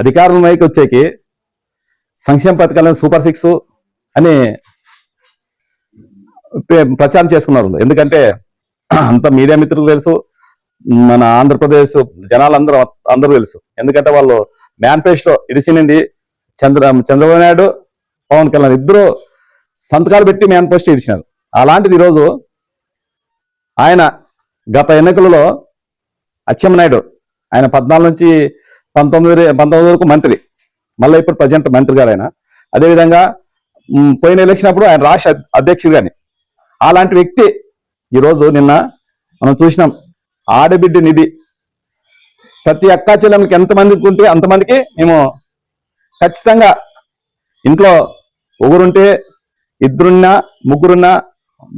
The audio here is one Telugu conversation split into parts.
అధికారంలోకి వచ్చేకి సంక్షేమ పథకాలను సూపర్ సిక్స్ అని ప్రచారం చేసుకున్నారు. ఎందుకంటే అంత మీడియా మిత్రులు తెలుసు మన ఆంధ్రప్రదేశ్ జనాలందరూ అందరూ తెలుసు. ఎందుకంటే వాళ్ళు మేనిఫెస్టో ఇడిసినింది చంద్ర చంద్రబాబు నాయుడు పవన్ కళ్యాణ్ ఇద్దరు సంతకాలు పెట్టి మేనిఫెస్టో ఇడిచినారు అలాంటిది ఈరోజు ఆయన గత ఎన్నికలలో అచ్చెన్నాయుడు ఆయన పద్నాలుగు నుంచి పంతొమ్మిది పంతొమ్మిది వరకు మంత్రి. మళ్ళీ ఇప్పుడు ప్రజెంట్ మంత్రి గారు ఆయన అదేవిధంగా పోయిన ఎలక్షన్ అప్పుడు ఆయన రాష్ట్ర అధ్యక్షుడు కానీ అలాంటి వ్యక్తి ఈరోజు నిన్న మనం చూసినాం. ఆడబిడ్డ నిధి. ప్రతి అక్కా చెల్లెమ్మకి ఎంతమందికి ఉంటే అంతమందికి మేము ఖచ్చితంగా ఇంట్లో ఒకరుంటే ఇద్దరున్నా ముగ్గురున్నా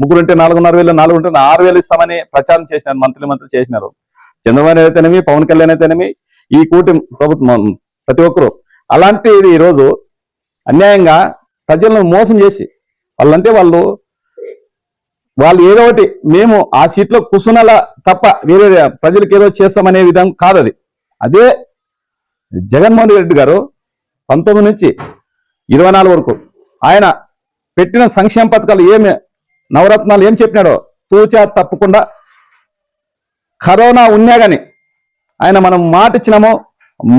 ముగ్గురుంటే నాలుగున్నర వేలు నాలుగుంటే ఆరు వేలు ఇస్తామని ప్రచారం చేసినారు మంత్రులు మంత్రులు చేసినారు. చంద్రబాబు నాయుడు అయితేనేమి పవన్ కళ్యాణ్ అయితేనేమి ఈ కూటమి ప్రభుత్వం ప్రతి ఒక్కరూ. అలాంటిది ఈరోజు అన్యాయంగా ప్రజలను మోసం చేసి వాళ్ళంటే వాళ్ళు వాళ్ళు ఏదో ఒకటి మేము ఆ సీట్లో కూర్చున్నలా తప్ప వేరే ప్రజలకు ఏదో చేస్తామనే విధం కాదు అది అదే జగన్మోహన్ రెడ్డి గారు పంతొమ్మిది నుంచి ఇరవై నాలుగు వరకు ఆయన పెట్టిన సంక్షేమ పథకాలు ఏమి నవరత్నాలు ఏం చెప్పినాడో తూచా తప్పకుండా కరోనా ఉన్నా కానీ ఆయన మనం మాట ఇచ్చినామో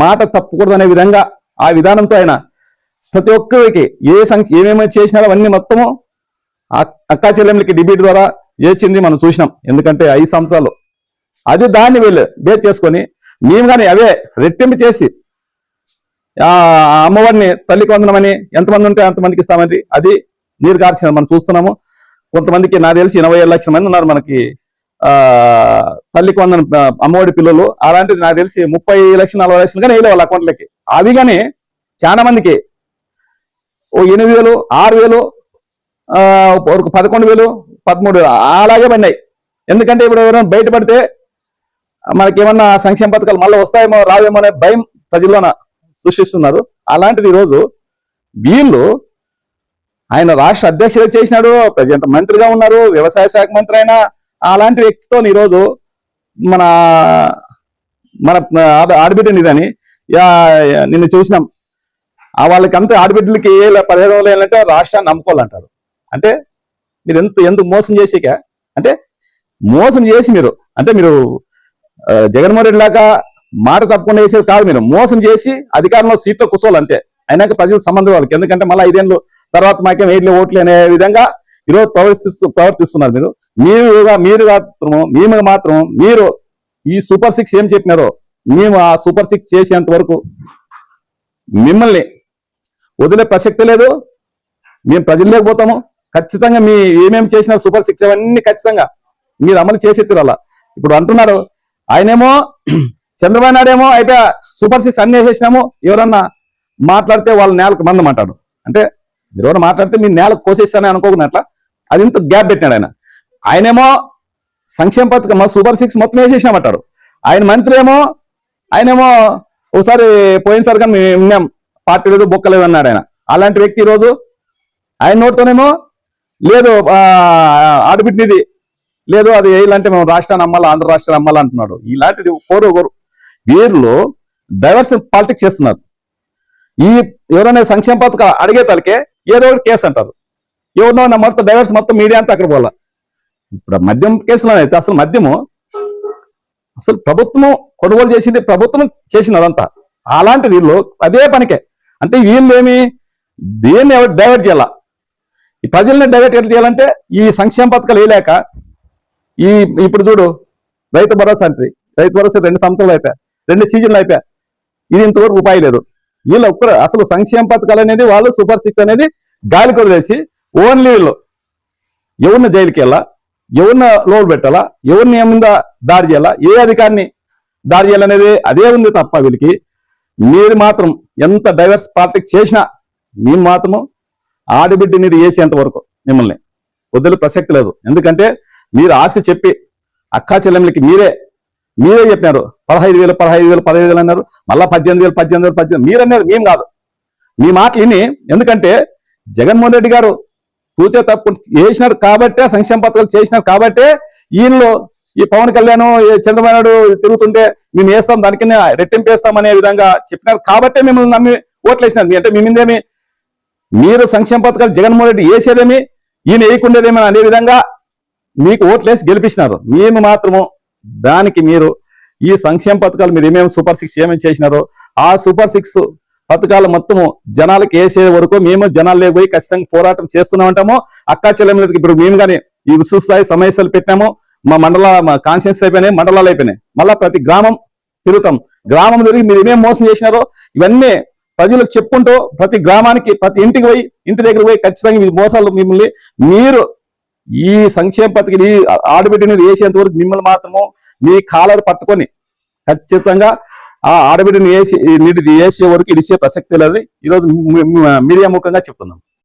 మాట తప్పకూడదు అనే విధంగా ఆ విధానంతో ఆయన ప్రతి ఒక్కరికి ఏ సంఖ్య ఏమేమి చేసినారో అవన్నీ మొత్తము అక్కా చెల్లెమ్మలకి డిబేట్ ద్వారా ఏచింది మనం చూసినాం. ఎందుకంటే ఐదు సంవత్సరాలు. అది దాన్ని వీళ్ళు బేస్ చేసుకొని మేము కానీ అవే రెట్టింపు చేసి ఆ అమ్మవారిని తల్లికి వందనమని ఎంతమంది ఉంటే అంతమందికి ఇస్తామని అది నీరు కార్చిన మనం చూస్తున్నాము. కొంతమందికి నాకు తెలిసి ఎనభై ఏడు లక్షల మంది ఉన్నారు మనకి ఆ తల్లికి అమ్మఒడి పిల్లలు అలాంటిది నాకు తెలిసి ముప్పై లక్షలు నలభై లక్షలు కానీ వేయలే వాళ్ళ అకౌంట్లకి. అవి కానీ చాలా మందికి ఓ ఎనిమిది వేలు ఆరు వేలు ఆ, పదకొండు వేలు పదమూడు వేలు అలాగే పడినాయి. ఎందుకంటే ఇప్పుడు ఎవరైనా బయటపడితే మనకేమన్నా సంక్షేమ పథకాలు మళ్ళీ వస్తాయేమో రావేమో అనే భయం ప్రజల్లోన సృష్టిస్తున్నారు. అలాంటిది ఈరోజు వీళ్ళు ఆయన రాష్ట్ర అధ్యక్షుడు చేసినాడు ప్రజెంట్ మంత్రిగా ఉన్నారు వ్యవసాయ శాఖ మంత్రి అయినా అలాంటి వ్యక్తితో ఈరోజు మన మన ఆడ- ఇదని నిన్ను చూసినాం. ఆ వాళ్ళకి అంత ఆడబిడ్డలకి ఏ పదిహేను వందలు ఏంటంటే రాష్ట్రాన్ని నమ్ముకోవాలంటారు. అంటే మీరు ఎంత ఎందుకు మోసం చేసిక? అంటే మోసం చేసి మీరు అంటే మీరు జగన్మోహన్ రెడ్డి లాగా మాట తప్పకుండా వేసేది కాదు మీరు. మోసం చేసి అధికారంలో సీట్లో కూర్చోవాలి అంతే అయినాక ప్రజల సంబంధం వాళ్ళకి ఎందుకంటే మళ్ళీ ఐదేళ్ళు తర్వాత మాకేం ఏడ్లు ఓట్లు అనే విధంగా ఈరోజు ప్రవర్తిస్తూ ప్రవర్తిస్తున్నారు మీరు. మీరుగా మీరు మాత్రం మేము మాత్రం మీరు ఈ సూపర్ సిక్స్ ఏం చెప్పినారో మేము ఆ సూపర్ సిక్స్ చేసేంత వరకు మిమ్మల్ని వదిలే ప్రసక్తి లేదు. మేము ప్రజల్లోకి పోతాము. ఖచ్చితంగా మీ ఏమేమి చేసిన సూపర్ సిక్స్ అవన్నీ ఖచ్చితంగా మీరు అమలు చేసే అలా ఇప్పుడు అంటున్నారు ఆయనేమో చంద్రబాబు నాయుడు ఏమో అయితే సూపర్ సిక్స్ అన్ని వేసేసినాము. ఎవరన్నా మాట్లాడితే వాళ్ళ నేలకు మందం అంటాడు. అంటే మీరు ఎవరైనా మాట్లాడితే మీ నేలకు కోసేస్తానని అనుకోకున్నట్ల అది ఇంత గ్యాప్ పెట్టినాడు ఆయన. ఆయనేమో సంక్షేమ పథకం సూపర్ సిక్స్ మొత్తం వేసేసామంటాడు ఆయన మంత్రి ఏమో ఆయనేమో ఒకసారి పోయినసారి కానీ మేము విన్నాం పార్టీ లేదు బొక్కలేదు అన్నాడు ఆయన. అలాంటి వ్యక్తి ఈరోజు ఆయన నోటితోనేమో లేదు ఆ, ఆడబిడ్డనిది లేదు అది వేయాలంటే మేము రాష్ట్రాన్ని అమ్మాలి ఆంధ్ర రాష్ట్రాన్ని అమ్మాలి అంటున్నాడు. ఇలాంటిది కోరు ఒకరు వీరిలో డైవర్స్ పాలిటిక్స్ చేస్తున్నారు. ఈ ఎవరైనా సంక్షేమ పథకాలు అడిగే తలకే ఏదో ఒకటి కేసు అంటారు. ఎవరినో నా మొత్తం డైవర్స్ మొత్తం మీడియా అంతా అక్కడ పోవాల. ఇప్పుడు మద్యం కేసులో అయితే అసలు మద్యము అసలు ప్రభుత్వం కొనుగోలు చేసింది ప్రభుత్వం చేసింది అదంతా. అలాంటి వీళ్ళు అదే పనికే. అంటే వీళ్ళు ఏమి దేన్ని డైవర్ట్ చేయాల? ఈ ప్రజల్ని డైవర్ట్ ఎట్లా చేయాలంటే ఈ సంక్షేమ పథకాలు వేయలేక ఈ ఇప్పుడు చూడు రైతు భరోసా అంటే రైతు భరోసా రెండు సంవత్సరాలు అయిపోయా రెండు సీజన్లు అయిపోయా. ఇది ఇంతవరకు రూపాయి లేదు. వీళ్ళు ఒక్కరు అసలు సంక్షేమ పథకాలు అనేది వాళ్ళు సూపర్ సిక్స్ అనేది గాలి కొదిలేసి ఓన్లీ వీళ్ళు ఎవరిని జైలుకి వెళ్ళా? ఎవరిని లోన్ పెట్టాలా? ఎవరిని ఏముంద దాడి చేయాలా? ఏ అధికారిని దాడి చేయాలనేది అదే ఉంది తప్ప వీళ్ళకి. మీరు మాత్రం ఎంత డైవర్స్ పార్టీకి చేసినా మేము మాత్రము ఆడబిడ్డ మీద వేసేంత వరకు మిమ్మల్ని. వదిలే ప్రసక్తి లేదు. ఎందుకంటే మీరు ఆశ చెప్పి అక్కా చెల్లెమ్మలకి మీరే మీరే చెప్పినారు. పదహైదు వేలు పదహైదు వేలు పదహైదు వేలు అన్నారు. మళ్ళీ పద్దెనిమిది వేలు పద్దెనిమిది వేలు పద్దెనిమిది మీరు అనేది మేము కాదు. మీ మాటలు విని ఎందుకంటే జగన్మోహన్ రెడ్డి గారు కూర్చో తప్పు చేసినారు కాబట్టే సంక్షేమ పథకాలు చేసినారు కాబట్టే ఈయనలో ఈ పవన్ కళ్యాణ్ చంద్రబాబు నాయుడు తిరుగుతుంటే మేము వేస్తాం దానికి రెట్టింపు వేస్తాం అనే విధంగా చెప్పినారు కాబట్టే మిమ్మల్ని నమ్మి ఓట్లు వేసినారు అంటే మేమిందేమి మీరు సంక్షేమ పథకాలు జగన్మోహన్ రెడ్డి వేసేదేమి? ఈయన వేయకుండేదేమి అనే విధంగా మీకు ఓట్లేసి గెలిపించినారు. మేము మాత్రము దానికి మీరు ఈ సంక్షేమ పథకాలు మీరు ఏమేమి సూపర్ సిక్స్ ఏమేమి చేసినారో ఆ సూపర్ సిక్స్ పథకాలు మొత్తము జనాలకు వేసే వరకు మేము జనాలు లేకపోయి ఖచ్చితంగా పోరాటం చేస్తూనే ఉంటాము. అక్కా చెల్లెమ్మలకి ఇప్పుడు మేము కానీ ఈ విశ్వస్థాయి సమస్యలు పెట్టాము మా మండల మా కాన్షియన్స్ అయిపోయినాయి మండలాలు అయిపోయినాయి. మళ్ళా ప్రతి గ్రామం తిరుగుతాం. గ్రామం తిరిగి మీరు ఏమేం మోసం చేసినారో ఇవన్నీ ప్రజలకు చెప్పుకుంటూ ప్రతి గ్రామానికి ప్రతి ఇంటికి పోయి ఇంటి దగ్గర పోయి ఖచ్చితంగా మీ మోసాలు మిమ్మల్ని మీరు ఈ సంక్షేమ పథకం ఈ ఆడబిడ్డని వేసేంత వరకు మిమ్మల్ని మాత్రము మీ కాలర్ పట్టుకొని ఖచ్చితంగా ఆ ఆడబిడ్డని వేసి నీటి వేసే వరకు ఇడిసే ప్రసక్తి లేదని ఈరోజు మీడియా ముఖంగా చెప్తున్నాం.